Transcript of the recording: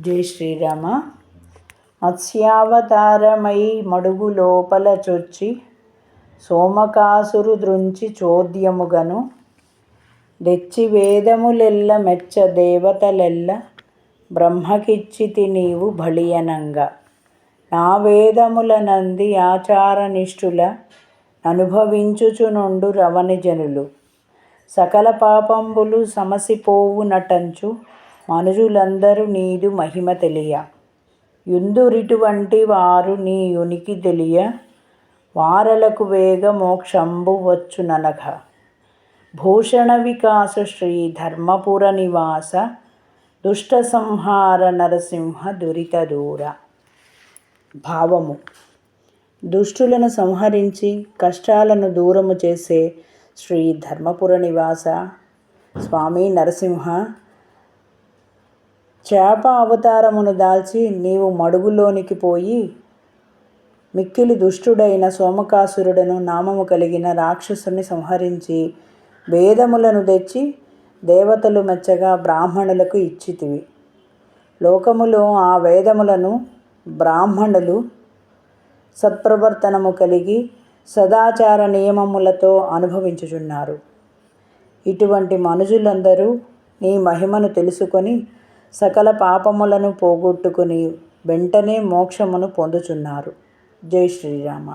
జై శ్రీరామ. మత్స్యావతారమై మడుగు లోపల చొచ్చి సోమకాసురు దృంచి చోద్యముగను. దెచ్చి వేదములెల్ల మెచ్చ దేవతలెల్ల బ్రహ్మకిచ్చితి నీవు బళియనంగా నా వేదముల నంది ఆచారనిష్ఠుల అనుభవించుచునుండు రవణిజనులు. సకల పాపంబులు సమసిపోవు నటంచు మనుషులందరూ నీదు మహిమ తెలియ. యుందురిటువంటి వారు నీ ఉనికి తెలియ. వారలకు వేగ మోక్షంబు వచ్చుననఘ భూషణ వికాస శ్రీ ధర్మపుర నివాస. దుష్ట సంహార నరసింహ దురిత దూర. భావము. దుష్టులను సంహరించి కష్టాలను దూరము చేసే శ్రీ ధర్మపుర నివాస. స్వామి నరసింహ చేప అవతారమును దాల్చి నీవు మడుగులోనికి పోయి మిక్కిలి దుష్టుడైన సోమకాసురుడను నామము కలిగిన రాక్షసుని సంహరించి వేదములను తెచ్చి దేవతలు మెచ్చగా బ్రాహ్మణులకు ఇచ్చితివి. లోకములో ఆ వేదములను బ్రాహ్మణులు సత్ప్రవర్తనము కలిగి సదాచార నియమములతో అనుభవించుచున్నారు. ఇటువంటి మనుషులందరూ నీ మహిమను తెలుసుకొని సకల పాపములను పోగొట్టుకుని వెంటనే మోక్షమును పొందుచున్నారు. జై శ్రీరామ.